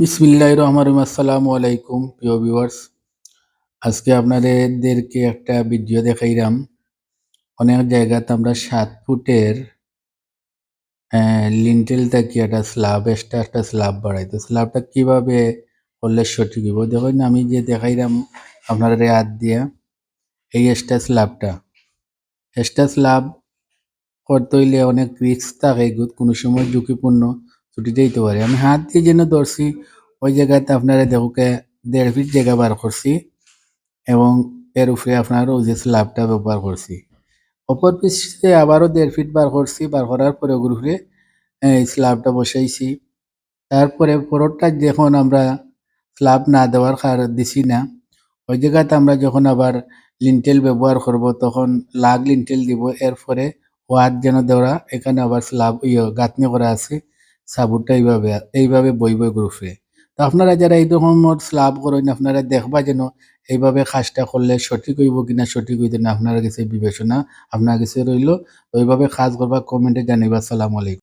বিসমিল্লাহ রহমান আসসালামু আলাইকুম, প্রিয় ভিউয়ার্স আজকে আপনাদেরকে একটা ভিডিও দেখাইলাম। অনেক জায়গাতে আমরা সাত ফুটের লিন্টেল থাকি একটা স্ল্যাব এক্সট্রা একটা স্ল্যাব বাড়াই তো স্ল্যাবটা কীভাবে করলে সঠিক হইব? দেখুন, আমি যে দেখাইলাম আপনার হাত দিয়া, এই এক্সট্রা স্ল্যাবটা এক্সট্রা স্ল্যাব করতে হইলে অনেক রিস্ক থাকে, কোনো সময় ঝুঁকিপূর্ণ। ছুটি দিতে পারে। আমি হাত দিয়ে যেন ধরছি, ওই জায়গাতে আপনারা দেখুকে দেড় ফিট জায়গা বার করছি এবং এর উপরে আপনার ওই যে স্ল্যাবটা ব্যবহার করছি। অপর পিছে আবারও দেড় ফিট বার করছি, বার করার পরে ওগুর উপরে স্ল্যাবটা বসাইছি। তারপরে পরটা যখন আমরা স্ল্যাব না দেওয়ার কার দিছি না, ওই জায়গাতে আমরা যখন আবার লিন্টেল ব্যবহার করব, তখন লাগ লিন্টেল দিব, এরপরে ওয়াদ যেন দেওয়া, এখানে আবার স্ল্যাব ইয়ে গাঁথনি করা আছে। সাবুরটা এইভাবে এইভাবে বই বই গ্রুপে। তো আপনারা যারা এই রকমের স্ল্যাব করেন, আপনারা দেখবা যেন এইভাবে কাজটা করলে সঠিক হইব কিনা, সঠিক হইতে না, আপনার কাছে বিবেচনা, আপনার কাছে রইল। ওইভাবে কাজ করবা, কমেন্টে জানিবা সালাম আলাইকুম।